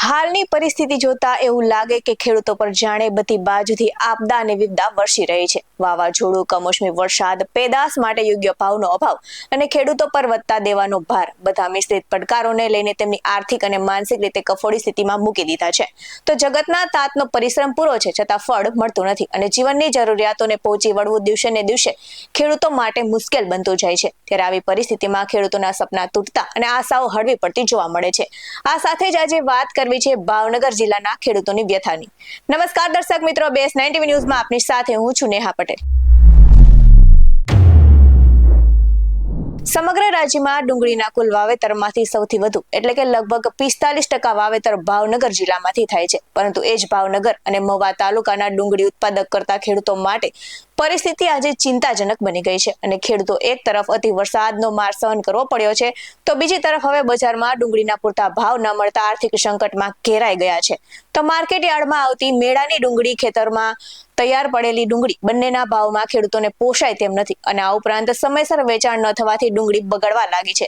હાલની પરિસ્થિતિ જોતા એવું લાગે કે ખેડૂતો પર જાણે બધી બાજુથી આપદા અને વિપદા વરસી રહી છે. વાવાઝોડું, કમોસમી વરસાદ, પેદાશ માટે યોગ્ય ભાવનો અભાવ અને ખેડૂતો પર વધતા દેવાનો ભાર બધા મિશ્રિત પડકારોને લઈને તેમની આર્થિક અને માનસિક રીતે કફોડી સ્થિતિમાં મૂકી દીધા છે. તો જગતના તાતનો પરિશ્રમ પૂરો છે છતાં ફળ મળતું નથી અને જીવનની જરૂરિયાતોને પહોંચી વળવું દિવસે ને દિવસે ખેડૂતો માટે મુશ્કેલ બનતું જાય છે. ત્યારે આવી પરિસ્થિતિમાં ખેડૂતોના સપના તૂટતા અને આશાઓ હળવી પડતી જોવા મળે છે. આ સાથે જ આજે વાત કરવી છે ભાવનગર જિલ્લાના ખેડૂતોની વ્યથાની. નમસ્કાર દર્શક મિત્રો, બેસ નાઇન્ટી ન્યૂઝમાં આપની સાથે હું છું નેહા પટેલ. સમગ્ર રાજ્યમાં ડુંગળીના કુલ વાવેતરમાંથી સૌથી વધુ, એટલે કે લગભગ પિસ્તાલીસ ટકા વાવેતર ભાવનગર જિલ્લામાંથી થાય છે. પરંતુ એ જ ભાવનગર અને મહુવા તાલુકાના ડુંગળી ઉત્પાદક કરતા ખેડૂતો માટે પરિસ્થિતિ આજે ચિંતાજનક બની ગઈ છે અને ખેડૂતો એક તરફ અતિ વરસાદનો માર સહન કરવો પડ્યો છે, તો બીજી તરફ હવે બજારમાં ડુંગળીના પૂરતા ભાવ ન મળતા આર્થિક સંકટમાં ઘેરાઈ ગયા છે. તો માર્કેટ યાર્ડમાં આવતી મેળાની ડુંગળી ખેતરમાં તૈયાર પડેલી ડુંગળી બંનેના ભાવમાં ખેડૂતોને પોષાય તેમ નથી અને આ ઉપરાંત સમયસર વેચાણ ન થવાથી ડુંગળી બગડવા લાગી છે.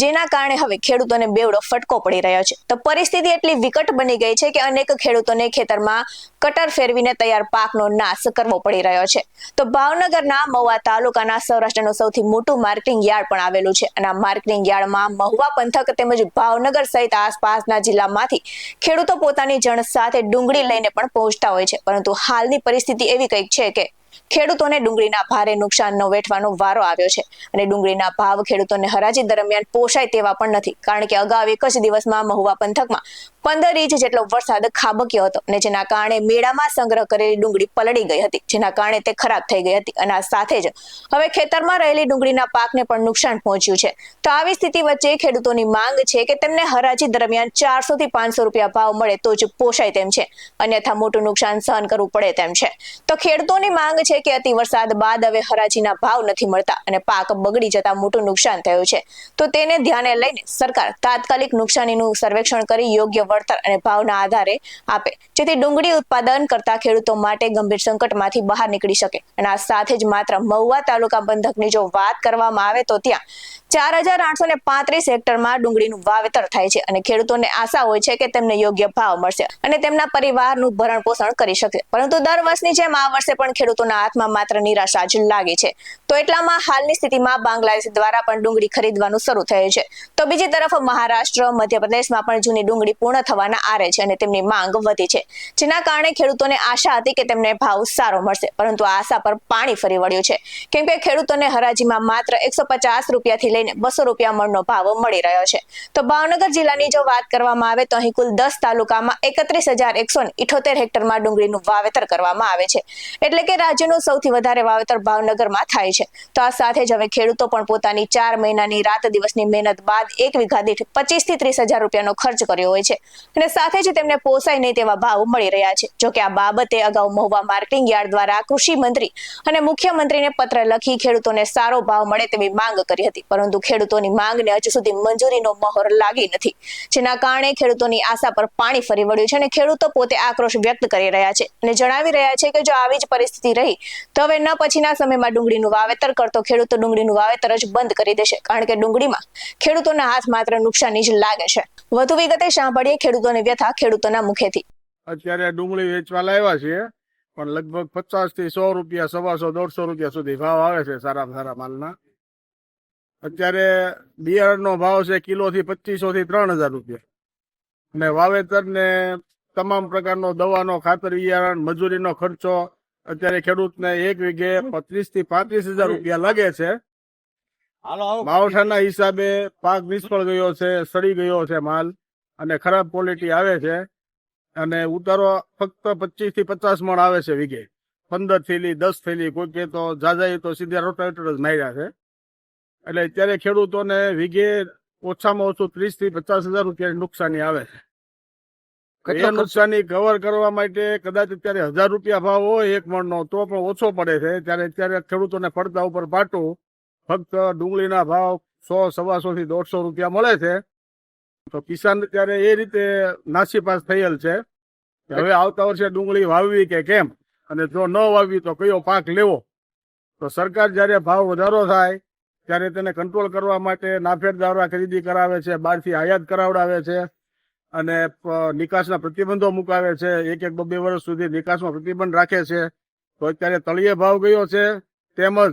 જેના કારણે હવે ખેડૂતોને બેવડો ફટકો પડી રહ્યો છે. તો પરિસ્થિતિ એટલી વિકટ બની ગઈ છે કે અનેક ખેડૂતોને ખેતરમાં કટર ફેરવીને તૈયાર પાકનો નાશ કરવો પડી રહ્યો છે. તો ભાવનગરના મહુવા તાલુકાના સૌરાષ્ટ્રનું સૌથી મોટું માર્કેટિંગ યાર્ડ પણ આવેલું છે. અને આ માર્કેટિંગ યાર્ડમાં મહુવા પંથક તેમજ ભાવનગર સહિત આસપાસના જિલ્લામાંથી ખેડૂતો પોતાની જણ સાથે ડુંગળી લઈને પણ પહોંચતા હોય છે. પરંતુ હાલની પરિસ્થિતિ એવી કંઈક છે કે ખેડૂતોને ડુંગળીના ભારે નુકસાનનો વેઠવાનો વારો આવ્યો છે. અને ડુંગળીના ભાવ ખેડૂતોને હરાજી દરમિયાન પોષાય તેવા પણ નથી. કારણ કે અગાઉ એક જ દિવસમાં મહુવા પંથકમાં પંદર ઇંચ જેટલો વરસાદ ખાબક્યો હતો અને જેના કારણે મેળામાં સંગ્રહ કરેલી ડુંગળી પલળી ગઈ હતી. જેના કારણે તે ખરાબ થઈ ગઈ હતી અને આ સાથે જ હવે ખેતરમાં રહેલી ડુંગળીના પાકને પણ નુકસાન પહોંચ્યું છે. તો આવી સ્થિતિ વચ્ચે ખેડૂતોની માંગ છે કે તેમને હરાજી દરમિયાન ચારસો થી પાંચસો રૂપિયા ભાવ મળે તો જ પોષાય તેમ છે. અન્યથા મોટું નુકસાન સહન કરવું પડે તેમ છે. તો ખેડૂતોની માંગ છે કે અતિ વરસાદ બાદ હવે હરાજીના ભાવ નથી મળતા અને પાક બગડી જતા મોટું નુકસાન થયું છે. તો તેને ધ્યાને લઈને સરકાર તાત્કાલિક નુકસાનીનું સર્વેક્ષણ કરી યોગ્ય વળતર અને ભાવના આધારે આપે. જેથી ડુંગળી ઉત્પાદન કરતા ખેડૂતો માટે ગંભીર સંકટમાંથી બહાર નીકળી શકે. અને આ સાથે જ માત્ર મહુવા તાલુકા બંધકની જો વાત કરવામાં આવે તો ત્યાં ચાર હજાર આઠસો ને પાંત્રીસ હેક્ટરમાં ડુંગળીનું વાવેતર થાય છે. અને ખેડૂતોને આશા હોય છે કે તેમને યોગ્ય ભાવ મળશે અને તેમના પરિવારનું ભરણ પોષણ કરી શકશે પરંતુ દર વર્ષની જેમ આ વર્ષે પણ ખેડૂતોના હાથમાં માત્ર નિરાશા જ લાગે છે. તો એટલામાં હાલની સ્થિતિમાં બાંગ્લાદેશ દ્વારા પણ ડુંગળી ખરીદવાનું શરૂ થયું છે. તો બીજી તરફ મહારાષ્ટ્ર, મધ્યપ્રદેશમાં પણ જૂની ડુંગળી પૂર્ણ થવાના આરે છે અને તેમની માંગ વધી છે. જેના કારણે ખેડૂતોને આશા હતી કે તેમને ભાવ સારો મળશે, પરંતુ આ આશા પર પાણી ફરી વળ્યું છે. કેમ કે ખેડૂતોને હરાજીમાં માત્ર એકસો પચાસ રૂપિયાથી લઈને બસો રૂપિયા મણનો ભાવ મળી રહ્યો છે. તો ભાવનગર જિલ્લાની જો વાત કરવામાં આવે તો અહીં કુલ દસ તાલુકામાં એકત્રીસ હજાર એકસો ઇઠોતેર હેક્ટરમાં ડુંગળીનું વાવેતર કરવામાં આવે છે. એટલે કે રાજ્યનું સૌથી વધારે વાવેતર ભાવનગરમાં થાય છે. તો આ સાથે જ હવે ખેડૂતો પણ પોતાની ચાર મહિનાની રાત દિવસની મહેનત બાદ એક વીઘા દીઠ પચીસથી ત્રીસ હજાર રૂપિયાનો ખર્ચ કર્યો હોય છે. અને સાથે જ તેમને પોસાય નહીં તેવા ભાવ મળી રહ્યા છે. જોકે આ બાબતે અગાઉ મહુવા માર્કેટિંગ યાર્ડ દ્વારા કૃષિ મંત્રી અને મુખ્યમંત્રીને પત્ર લખી ખેડૂતોને સારો ભાવ મળે તેવી માંગ કરી હતી. પરંતુ ખેડૂતોની માંગને હજુ સુધી મંજૂરીનો મહોર લાગી નથી. જેના કારણે ખેડૂતોની આશા પર પાણી ફરી વળ્યું છે અને ખેડૂતો પોતે આક્રોશ વ્યક્ત કરી રહ્યા છે અને જણાવી રહ્યા છે કે જો આવી જ પરિસ્થિતિ રહી, તો હવે ન પછીના સમયમાં ડુંગળીનું વાવેતર કરતો ખેડૂતો ડુંગળીનું વાવેતર જ બંધ કરી દેશે. કારણ કે ડુંગળીમાં ખેડૂતોના હાથ માત્ર નુકસાની જ લાગે છે. વધુ વિગતે સાંભળીએ ખેડૂતોની વ્યથા ખેડૂતોના મુખેથી. અત્યારે ડુંગળી વેચવા લાવ્યા છીએ પણ લગભગ પચાસથી સો રૂપિયા સવાસો દોઢસો રૂપિયા સુધી ભાવ આવે છે સારા સારા માલના. અત્યારે બિયારણનો ભાવ છે કિલો થી પચીસો થી ત્રણ હજાર રૂપિયા. અને વાવેતર ને તમામ પ્રકારનો દવાનો ખાતર બિયારણ મજૂરીનો ખર્ચો અત્યારે ખેડૂતને એક વીઘે પત્રીસથી પાંત્રીસ હજાર રૂપિયા લાગે છે. માવઠાના હિસાબે પાક નિષ્ફળ ગયો છે સડી ગયો છે માલ. અને ખરાબ ક્વોલિટી આવે છે અને ઉતારો ફક્ત પચીસથી પચાસ મણ આવે છે વીઘે. પંદર થેલી દસ થેલી કોઈ કે તો જાજાઈ તો સીધા રોટાવેટર જ માર્યા છે. એટલે અત્યારે ખેડૂતોને વીઘે ઓછામાં ઓછું ત્રીસથી પચાસ હજાર રૂપિયાની નુકસાની આવે છે. એ નુકસાની? કવર કરવા માટે કદાચ અત્યારે હજાર રૂપિયા ભાવ હોય એક મણનો તો પણ ઓછો પડે છે. ત્યારે અત્યારે ખેડૂતોને પડતા ઉપર પાટું ફક્ત ડુંગળીના ભાવ સો સવાસો થી દોઢસો રૂપિયા મળે છે. તો કિસાન અત્યારે એ રીતે નાસીપાસ થયેલ છે. કે હવે આવતા વર્ષે ડુંગળી વાવવી કે કેમ? અને જો ન વાવવી તો કયો પાક લેવો? તો સરકાર જ્યારે ભાવ વધારો થાય, ત્યારે તેને કંટ્રોલ કરવા માટે નાફેડ દ્વારા ખરીદી કરાવે છે, બહારથી આયાત કરાવડાવે છે, અને નિકાસના પ્રતિબંધો મુકાવે છે. એક એક બે વર્ષ સુધી નિકાસમાં પ્રતિબંધ રાખે છે. તો અત્યારે તળિયે ભાવ ગયો છે. તેમજ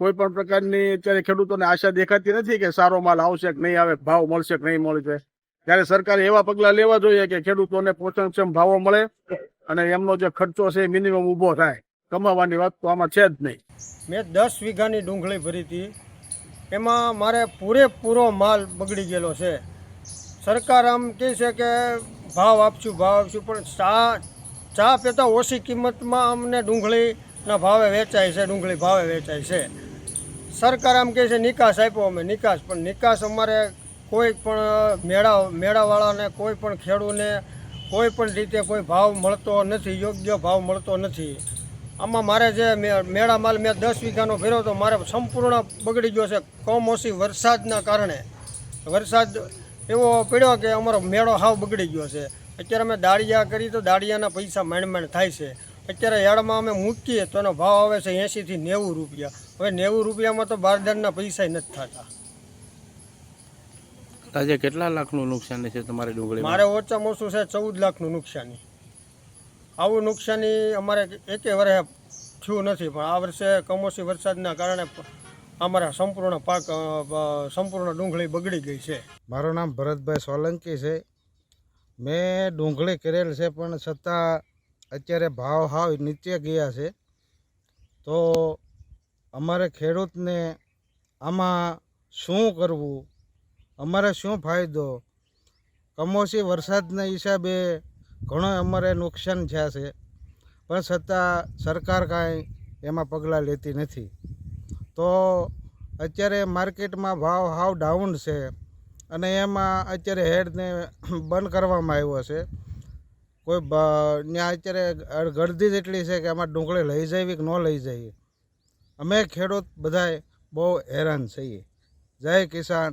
કોઈ પણ પ્રકારની અત્યારે ખેડૂતોને આશા દેખાતી નથી કે સારો માલ આવશે કે નહીં આવે, ભાવ મળશે કે નહીં મળશે. ત્યારે સરકારે એવા પગલા લેવા જોઈએ કે ખેડૂતોને પોષણક્ષમ ભાવો મળે અને એમનો જે ખર્ચો છે એ મિનિમમ ઊભો થાય. કમાવાની વાત તો આમાં છે જ નહીં. મેં દસ વીઘાની ડુંગળી ભરી હતી. એમાં મારે પૂરેપૂરો માલ બગડી ગયેલો છે. સરકાર આમ કહે છે કે ભાવ આપશું ભાવ આપશું, પણ ચા ચા પેતા ઓછી કિંમતમાં અમને ડુંગળીના ભાવે વેચાય છે, ડુંગળી ભાવે વેચાય છે. સરકાર આમ કહે છે, નિકાસ આપ્યો અમે, નિકાસ, પણ નિકાસ અમારે કોઈ પણ મેળા મેળાવાળાને કોઈ પણ ખેડૂને કોઈ પણ રીતે કોઈ ભાવ મળતો નથી, યોગ્ય ભાવ મળતો નથી. આમાં મારે જે મેળા માલ મેં દસ વીઘાનો ફેર્યો તો મારે સંપૂર્ણ બગડી ગયો છે કમોસમી વરસાદના કારણે. વરસાદ એવો પડ્યો કે અમારો મેળો હાવ બગડી ગયો છે. અત્યારે અમે દાળિયા કરી તો દાળિયાના પૈસા માંડ માંડ થાય છે. અત્યારે યાર્ડમાં અમે મૂકીએ તો એનો ભાવ આવે છે એંશીથી નેવું રૂપિયા. હવે નેવું રૂપિયામાં તો બારદાનના પૈસા નથી થતા. આજે કેટલા લાખનું નુકસાન છે તમારે ડુંગળી મારે ઓછામાં ઓછું છે ચૌદ લાખનું નુકસાની. આવું નુકસાની અમારે એકે વર્ષે થયું નથી પણ આ વર્ષે કમોસમી વરસાદના કારણે અમારા સંપૂર્ણ પાક સંપૂર્ણ ડુંગળી બગડી ગઈ છે. મારું નામ ભરતભાઈ સોલંકી છે. મેં ડુંગળી કરેલ છે પણ છતાં અત્યારે ભાવ હાવ નીચે ગયા છે. તો અમારે ખેડૂતને આમાં શું કરવું? અમારે શું ફાયદો? કમોસી વરસાદના હિસાબે ઘણો અમારે નુકસાન થયા છે. પણ છતાં સરકાર કાંઈ એમાં પગલાં લેતી નથી. તો અત્યારે માર્કેટમાં ભાવ હાવ ડાઉન છે અને એમાં અત્યારે હેડને બંધ કરવામાં આવ્યો છે. કોઈ ત્યાં અત્યારે ગળદી જેટલી છે કે આમાં ડુંગળી લઈ જવી કે ન લઈ જઈએ અમે ખેડૂત બધાય બહુ હેરાન છીએ. જય કિસાન.